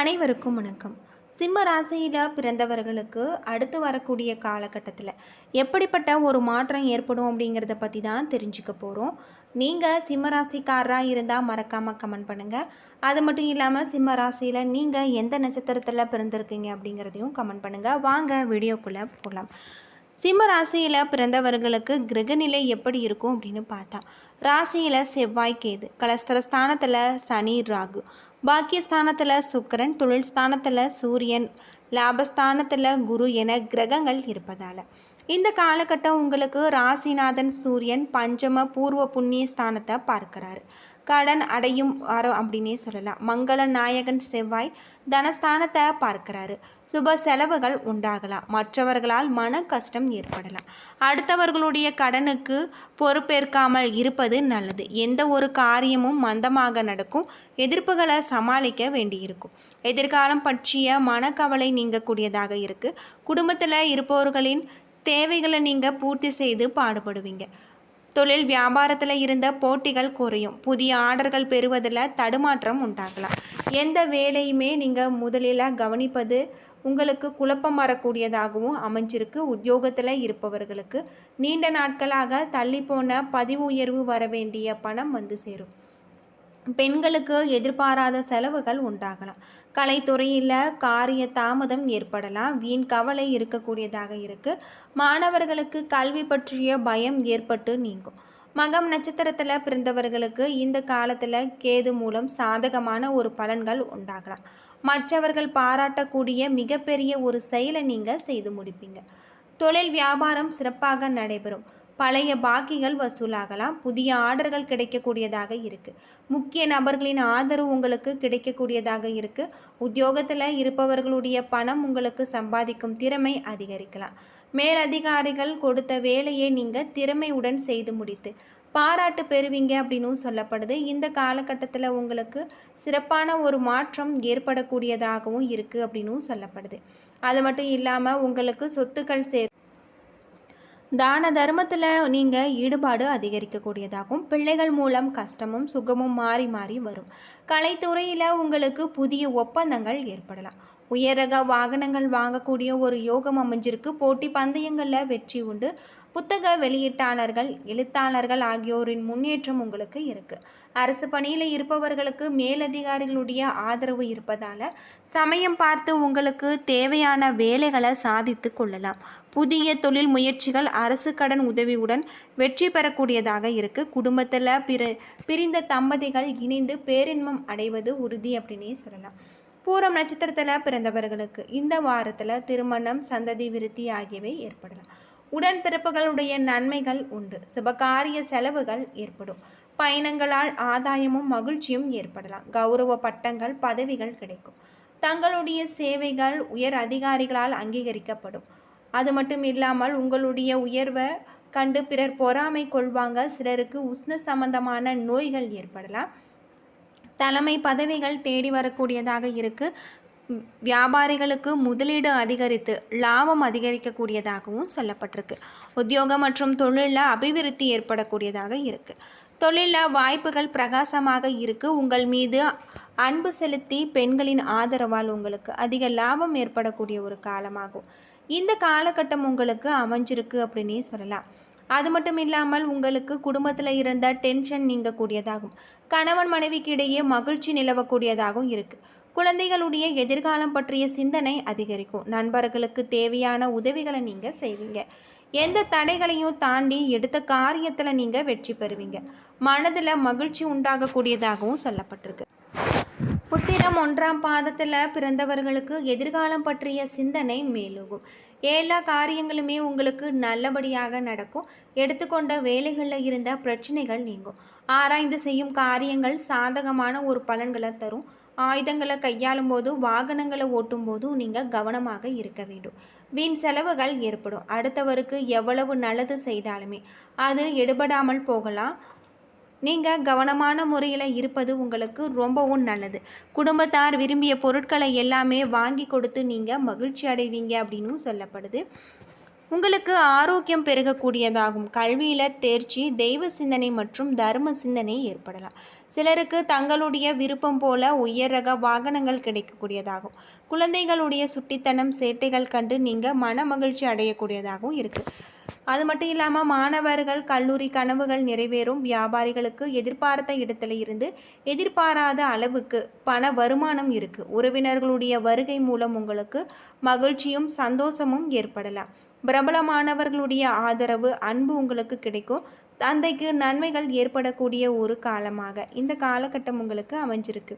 அனைவருக்கும் வணக்கம். சிம்ம ராசியில் பிறந்தவர்களுக்கு அடுத்து வரக்கூடிய காலகட்டத்தில் எப்படிப்பட்ட ஒரு மாற்றம் ஏற்படும் அப்படிங்கிறத பற்றி தான் தெரிஞ்சுக்க போகிறோம் நீங்கள் சிம்ம ராசிக்காரராக இருந்தால் மறக்காமல் கமெண்ட் பண்ணுங்கள் அது மட்டும் இல்லாமல் சிம்ம ராசியில் நீங்கள் எந்த நட்சத்திரத்தில் பிறந்திருக்கீங்க அப்படிங்கிறதையும் கமெண்ட் பண்ணுங்கள் வாங்க வீடியோக்குள்ளே போகலாம் சிம்ம ராசியில் பிறந்தவர்களுக்கு கிரகநிலை எப்படி இருக்கும் அப்படின்னு பார்த்தா ராசியில் செவ்வாய் கேது கலஸ்தரஸ்தானத்தில் சனி ராகு. பாக்கியஸ்தானத்தில் சுக்கிரன் தொழில் ஸ்தானத்தில் சூரியன் லாபஸ்தானத்தில் குரு என கிரகங்கள் இருப்பதால். இந்த காலகட்டம் உங்களுக்கு ராசிநாதன் சூரியன் பஞ்சம பூர்வ புண்ணிய ஸ்தானத்தை பார்க்கிறாரு. கடன் அடையும் வாரம் அப்படின்னே சொல்லலாம். மங்கள நாயகன் செவ்வாய் தனஸ்தானத்தை பார்க்கிறாரு. சுப செலவுகள் உண்டாகலாம். மற்றவர்களால் மன கஷ்டம் ஏற்படலாம். அடுத்தவர்களுடைய கடனுக்கு பொறுப்பேற்காமல் இருப்பது நல்லது. எந்த ஒரு காரியமும் மந்தமாக நடக்கும். எதிர்ப்புகளை சமாளிக்க வேண்டியிருக்கும். எதிர்காலம் பற்றிய மனக்கவலை நீங்கக்கூடியதாக இருக்குது குடும்பத்தில் இருப்பவர்களின் தேவைகளை நீங்கள் பூர்த்தி செய்து பாடுபடுவீங்க. தொழில் வியாபாரத்தில் இருந்த போட்டிகள் குறையும். புதிய ஆர்டர்கள் பெறுவதில் தடுமாற்றம் உண்டாகலாம். எந்த வேலையுமே நீங்கள் முதலில் கவனிப்பது உங்களுக்கு குழப்பம் வரக்கூடியதாகவும் அமைஞ்சிருக்கு. உத்தியோகத்தில் இருப்பவர்களுக்கு நீண்ட நாட்களாக தள்ளிப்போன பதிவு உயர்வு வர வேண்டிய பணம் வந்து சேரும். பெண்களுக்கு எதிர்பாராத செலவுகள் உண்டாகலாம். கலைத்துறையில் காரிய தாமதம் ஏற்படலாம். வீண் கவலை இருக்கக்கூடியதாக இருக்குது மாணவர்களுக்கு கல்வி பற்றிய பயம் ஏற்பட்டு நீங்கும். மகம் நட்சத்திரத்தில் பிறந்தவர்களுக்கு இந்த காலத்தில் கேது மூலம் சாதகமான ஒரு பலன்கள் உண்டாகலாம். மற்றவர்கள் பாராட்டக்கூடிய மிகப்பெரிய ஒரு செயலை நீங்கள் செய்து முடிப்பீங்க. தொழில் வியாபாரம் சிறப்பாக நடைபெறும். பழைய பாக்கிகள் வசூலாகலாம். புதிய ஆர்டர்கள் கிடைக்கக்கூடியதாக இருக்குது முக்கிய நபர்களின் ஆதரவு உங்களுக்கு கிடைக்கக்கூடியதாக இருக்குது உத்தியோகத்தில் இருப்பவர்களுடைய பணம் உங்களுக்கு சம்பாதிக்கும் திறமை அதிகரிக்கலாம். மேலதிகாரிகள் கொடுத்த வேலையை நீங்கள் திறமையுடன் செய்து முடித்து பாராட்டு பெறுவீங்க அப்படின்னும் சொல்லப்படுது. இந்த காலகட்டத்தில் உங்களுக்கு சிறப்பான ஒரு மாற்றம் ஏற்படக்கூடியதாகவும் இருக்குது அப்படின்னும் சொல்லப்படுது. அது மட்டும் இல்லாமல் உங்களுக்கு சொத்துக்கள் சே தான தர்மத்தில் நீங்கள் ஈடுபாடு அதிகரிக்கக்கூடியதாகும். பிள்ளைகள் மூலம் கஷ்டமும் சுகமும் மாறி மாறி வரும். கலைத்துறையில் உங்களுக்கு புதிய ஒப்பந்தங்கள் ஏற்படலாம். உயரக வாகனங்கள் வாங்கக்கூடிய ஒரு யோகம் அமைஞ்சிருக்கு. போட்டி பந்தயங்களில் வெற்றி உண்டு. புத்தக வெளியீட்டாளர்கள் எழுத்தாளர்கள் ஆகியோரின் முன்னேற்றம் உங்களுக்கு இருக்குது அரசு பணியில் இருப்பவர்களுக்கு மேலதிகாரிகளுடைய ஆதரவு இருப்பதால் சமயம் பார்த்து உங்களுக்கு தேவையான வேலைகளை சாதித்து கொள்ளலாம். புதிய தொழில் முயற்சிகள் அரசு கடன் உதவியுடன் வெற்றி பெறக்கூடியதாக இருக்குது குடும்பத்தில் பிற பிரிந்த தம்பதிகள் இணைந்து பேரின்பம் அடைவது உறுதி அப்படின்னே சொல்லலாம். பூரம் நட்சத்திரத்தில் பிறந்தவர்களுக்கு இந்த வாரத்தில் திருமணம் சந்ததி விருத்தி ஆகியவை ஏற்படலாம். உடன்பிறப்புகளுடைய நன்மைகள் உண்டு. சுபகாரிய செலவுகள் ஏற்படும். பயணங்களால் ஆதாயமும் மகிழ்ச்சியும் ஏற்படலாம். கௌரவ பட்டங்கள் பதவிகள் கிடைக்கும். தங்களுடைய சேவைகள் உயர் அதிகாரிகளால் அங்கீகரிக்கப்படும். அது மட்டும் இல்லாமல் உங்களுடைய உயர்வை கண்டு பிறர் பொறாமை கொள்வாங்க. சிலருக்கு உஷ்ண சம்பந்தமான நோய்கள் ஏற்படலாம். தலைமை பதவிகள் தேடி வரக்கூடியதாக இருக்குது வியாபாரிகளுக்கு முதலீடு அதிகரித்து லாபம் அதிகரிக்கக்கூடியதாகவும் சொல்லப்பட்டிருக்கு. உத்தியோகம் மற்றும் தொழிலில் அபிவிருத்தி ஏற்படக்கூடியதாக இருக்குது தொழிலில் வாய்ப்புகள் பிரகாசமாக இருக்குது உங்கள் மீது அன்பு செலுத்தி பெண்களின் ஆதரவால் உங்களுக்கு அதிக லாபம் ஏற்படக்கூடிய ஒரு காலமாகும். இந்த காலகட்டம் உங்களுக்கு அமைஞ்சிருக்கு அப்படின்னே சொல்லலாம். அது மட்டும் இல்லாமல் உங்களுக்கு குடும்பத்தில் இருந்த டென்ஷன் நீங்கக்கூடியதாகும். கணவன் மனைவிக்கு இடையே மகிழ்ச்சி நிலவக்கூடியதாகவும் இருக்குது குழந்தைகளுடைய எதிர்காலம் பற்றிய சிந்தனை அதிகரிக்கும். நண்பர்களுக்கு தேவையான உதவிகளை நீங்கள் செய்வீங்க. எந்த தடைகளையும் தாண்டி எடுத்த காரியத்தில் நீங்கள் வெற்றி பெறுவீங்க. மனதில் மகிழ்ச்சி உண்டாகக்கூடியதாகவும் சொல்லப்பட்டிருக்கு. புத்திரம் ஒன்றாம் பாதத்தில் பிறந்தவர்களுக்கு எதிர்காலம் பற்றிய சிந்தனை மேலோகும் எல்லா காரியங்களுமே உங்களுக்கு நல்லபடியாக நடக்கும். எடுத்துக்கொண்ட வேலைகளில் இருந்த பிரச்சனைகள் நீங்கும். ஆராய்ந்து செய்யும் காரியங்கள் சாதகமான ஒரு பலன்களை தரும். ஆயுதங்களை கையாளும் போது வாகனங்களை ஓட்டும் போதும் நீங்கள் கவனமாக இருக்க வேண்டும். வீண் செலவுகள் ஏற்படும். அடுத்தவருக்கு எவ்வளவு நல்லது செய்தாலுமே அது எடுபடாமல் போகலாம். நீங்கள் கவனமான முறையில் இருப்பது உங்களுக்கு ரொம்பவும் நல்லது. குடும்பத்தார் விரும்பிய பொருட்களை எல்லாமே வாங்கி கொடுத்து நீங்கள் மகிழ்ச்சி அடைவீங்க அப்படின்னு சொல்லப்படுது. உங்களுக்கு ஆரோக்கியம் பெருகக்கூடியதாகும். கல்வியில் தேர்ச்சி தெய்வ சிந்தனை மற்றும் தர்ம சிந்தனை ஏற்படலாம். சிலருக்கு தங்களுடைய விருப்பம் போல உயர் ரக வாகனங்கள் கிடைக்கக்கூடியதாகும். குழந்தைகளுடைய சுட்டித்தனம் சேட்டைகள் கண்டு நீங்கள் மன மகிழ்ச்சி அடையக்கூடியதாகவும் இருக்குது அது மட்டும் இல்லாமல் மாணவர்கள் கல்லூரி கனவுகள் நிறைவேறும். வியாபாரிகளுக்கு எதிர்பார்த்த இடத்துல இருந்து எதிர்பாராத அளவுக்கு பண வருமானம் இருக்குது உறவினர்களுடைய வருகை மூலம் உங்களுக்கு மகிழ்ச்சியும் சந்தோஷமும் ஏற்படலாம். பிரபலமானவர்களுடைய ஆதரவு அன்பு உங்களுக்கு கிடைக்கும். தந்தைக்கு நன்மைகள் ஏற்படக்கூடிய ஒரு காலமாக இந்த காலகட்டம் உங்களுக்கு அமைஞ்சிருக்கு.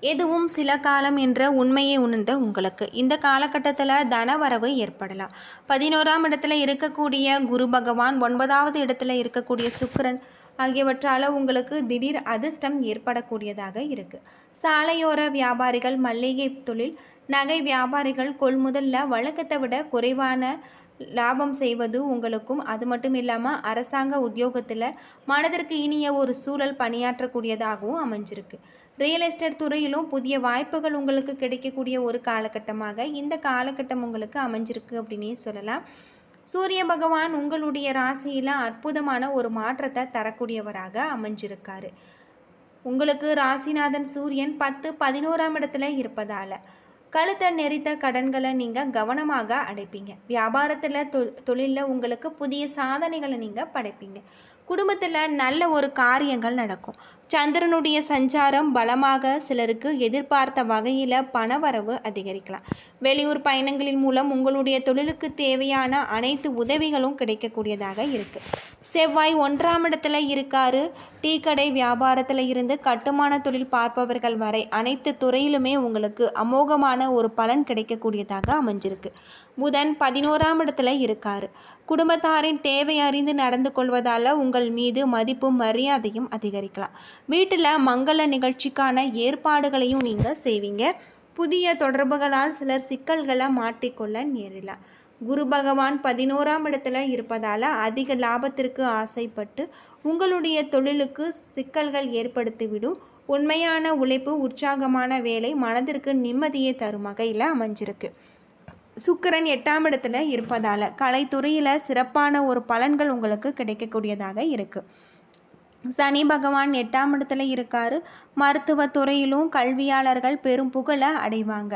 எதுவும் சில காலம் என்ற உண்மையை உணர்ந்த உங்களுக்கு இந்த காலகட்டத்தில் தனவரவு ஏற்படலாம். பதினோராம் இடத்துல இருக்கக்கூடிய குரு பகவான் ஒன்பதாவது இடத்துல இருக்கக்கூடிய சுக்கரன் ஆகியவற்றால் உங்களுக்கு திடீர் அதிர்ஷ்டம் ஏற்படக்கூடியதாக இருக்குது சாலையோர வியாபாரிகள் மல்லிகை தொழில் நகை வியாபாரிகள் கொள்முதலில் வழக்கத்தை விட குறைவான லாபம் செய்வது உங்களுக்கும் அது மட்டும் இல்லாமல் அரசாங்க உத்தியோகத்தில் மனதிற்கு இனிய ஒரு சூழல் பணியாற்றக்கூடியதாகவும் அமைஞ்சிருக்கு. ரியல் எஸ்டேட் துறையிலும் புதிய வாய்ப்புகள் உங்களுக்கு கிடைக்கக்கூடிய ஒரு காலகட்டமாக இந்த காலகட்டம் உங்களுக்கு அமைஞ்சிருக்கு அப்படின்னே சொல்லலாம். சூரிய பகவான் உங்களுடைய ராசியில் அற்புதமான ஒரு மாற்றத்தை தரக்கூடியவராக அமைஞ்சிருக்காரு. உங்களுக்கு ராசிநாதன் சூரியன் பத்து பதினோராம் இடத்துல இருப்பதால் கழுத்தை நெறித்த கடன்களை நீங்கள் கவனமாக அடைப்பீங்க. வியாபாரத்தில் தொ தொழிலில் உங்களுக்கு புதிய சாதனைகளை நீங்கள் படைப்பீங்க. குடும்பத்தில் நல்ல ஒரு காரியங்கள் நடக்கும். சந்திரனுடைய சஞ்சாரம் பலமாக சிலருக்கு எதிர்பார்த்த வகையில் பணவரவு அதிகரிக்கலாம். வெளியூர் பயணங்களின் மூலம் உங்களுடைய தொழிலுக்கு தேவையான அனைத்து உதவிகளும் கிடைக்கக்கூடியதாக இருக்குது செவ்வாய் ஒன்றாம் இடத்துல இருக்காரு. டீ கடை வியாபாரத்தில் இருந்து கட்டுமான தொழில் பார்ப்பவர்கள் வரை அனைத்து துறையிலுமே உங்களுக்கு அமோகமான ஒரு பலன் கிடைக்கக்கூடியதாக அமைஞ்சிருக்கு. புதன் பதினோராம் இடத்துல இருக்கார். குடும்பத்தாரின் தேவை அறிந்து நடந்து கொள்வதால் உங்கள் மீது மதிப்பும் மரியாதையும் அதிகரிக்கலாம். வீட்டில் மங்கள நிகழ்ச்சிக்கான ஏற்பாடுகளையும் நீங்கள் செய்வீங்க. புதிய தொடர்புகளால் சிலர் சிக்கல்களை மாட்டிக்கொள்ள நேரலாம் குரு பகவான் பதினோராம் இடத்துல இருப்பதால் அதிக லாபத்திற்கு ஆசைப்பட்டு உங்களுடைய தொழிலுக்கு சிக்கல்கள் ஏற்படுத்திவிடும். உண்மையான உழைப்பு உற்சாகமான வேலை மனதிற்கு நிம்மதியை தரும் வகையில் அமைஞ்சிருக்கு. சுக்கிரன் எட்டாம் இடத்துல இருப்பதால் கலைத்துறையில் சிறப்பான ஒரு பலன்கள் உங்களுக்கு கிடைக்கக்கூடியதாக இருக்குது சனி பகவான் எட்டாம் இடத்துல இருக்காரு. மருத்துவத்துறையிலும் கல்வியாளர்கள் பெரும் புகழை அடைவாங்க.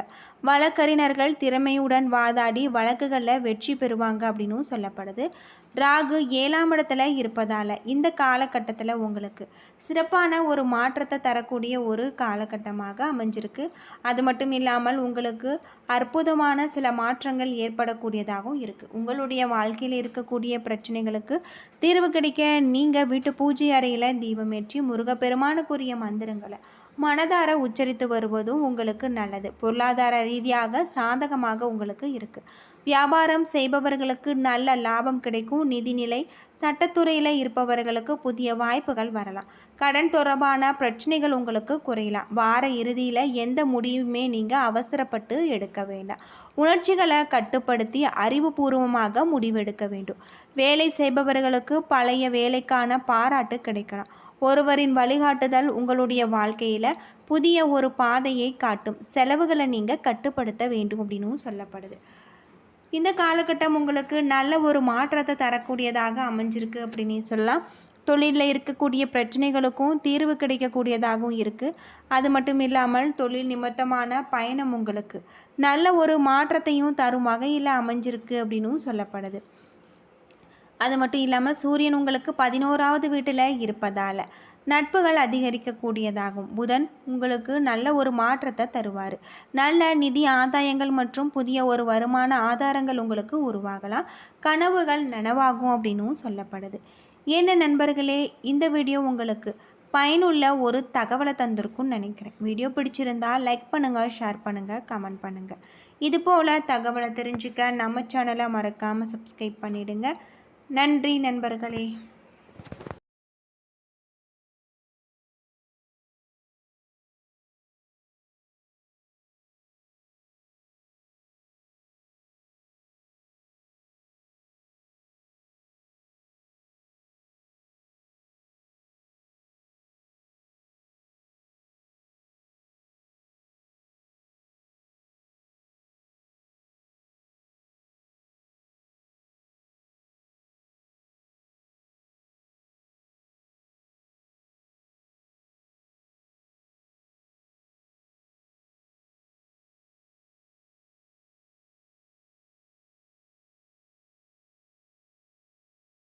வழக்கறிஞர்கள் திறமையுடன் வாதாடி வழக்குகளில் வெற்றி பெறுவாங்க அப்படின்னும் சொல்லப்படுது. ராகு ஏழாம் இடத்துல இருப்பதால் இந்த காலகட்டத்தில் உங்களுக்கு சிறப்பான ஒரு மாற்றத்தை தரக்கூடிய ஒரு காலகட்டமாக அமைஞ்சிருக்கு. அது மட்டும் இல்லாமல் உங்களுக்கு அற்புதமான சில மாற்றங்கள் ஏற்படக்கூடியதாகவும் இருக்குது உங்களுடைய வாழ்க்கையில் இருக்கக்கூடிய பிரச்சனைகளுக்கு தீர்வு கிடைக்க நீங்கள் வீட்டு பூஜை அறையில் தீபமேற்றி முருகப்பெருமானுக்குரிய மந்திரங்களை மனதார உச்சரித்து வருவதும் உங்களுக்கு நல்லது. பொருளாதார ரீதியாக சாதகமாக உங்களுக்கு இருக்குது வியாபாரம் செய்பவர்களுக்கு நல்ல லாபம் கிடைக்கும். நிதிநிலை சட்டத்துறையில் இருப்பவர்களுக்கு புதிய வாய்ப்புகள் வரலாம். கடன் தொடர்பான பிரச்சனைகள் உங்களுக்கு குறையலாம். வார இறுதியில் எந்த முடிவுமே நீங்கள் அவசரப்பட்டு எடுக்க வேண்டாம். உணர்ச்சிகளை கட்டுப்படுத்தி அறிவுபூர்வமாக முடிவெடுக்க வேண்டும். வேலை செய்பவர்களுக்கு பழைய வேலைக்கான பாராட்டு கிடைக்கலாம். ஒருவரின் வழிகாட்டுதல் உங்களுடைய வாழ்க்கையில் புதிய ஒரு பாதையை காட்டும். செலவுகளை நீங்கள் கட்டுப்படுத்த வேண்டும் அப்படின்னும் சொல்லப்படுது. இந்த காலகட்டம் உங்களுக்கு நல்ல ஒரு மாற்றத்தை தரக்கூடியதாக அமைஞ்சிருக்கு அப்படின்னு சொல்லலாம். தொழிலில் இருக்கக்கூடிய பிரச்சனைகளுக்கும் தீர்வு கிடைக்கக்கூடியதாகவும் இருக்குது அது மட்டும் இல்லாமல் தொழில் நிமித்தமான பயணம் உங்களுக்கு நல்ல ஒரு மாற்றத்தையும் தரும் வகையில் அமைஞ்சிருக்கு அப்படின்னும் சொல்லப்படுது. அது மட்டும் இல்லாமல் சூரியன் உங்களுக்கு பதினோராவது வீட்டில் இருப்பதால் நட்புகள் அதிகரிக்கக்கூடியதாகும். புதன் உங்களுக்கு நல்ல ஒரு மாற்றத்தை தருவார். நல்ல நிதி ஆதாயங்கள் மற்றும் புதிய ஒரு வருமான ஆதாரங்கள் உங்களுக்கு உருவாகலாம். கனவுகள் நனவாகும் அப்படின்னும் சொல்லப்படுது. என்ன நண்பர்களே இந்த வீடியோ உங்களுக்கு பயனுள்ள ஒரு தகவலை தந்திருக்கும்னு நினைக்கிறேன். வீடியோ பிடிச்சிருந்தால் லைக் பண்ணுங்கள் ஷேர் பண்ணுங்கள் கமெண்ட் பண்ணுங்கள் இதுபோல் தகவலை தெரிஞ்சுக்க நம்ம சேனலை மறக்காமல் சப்ஸ்கிரைப் பண்ணிவிடுங்க நன்றி நண்பர்களே.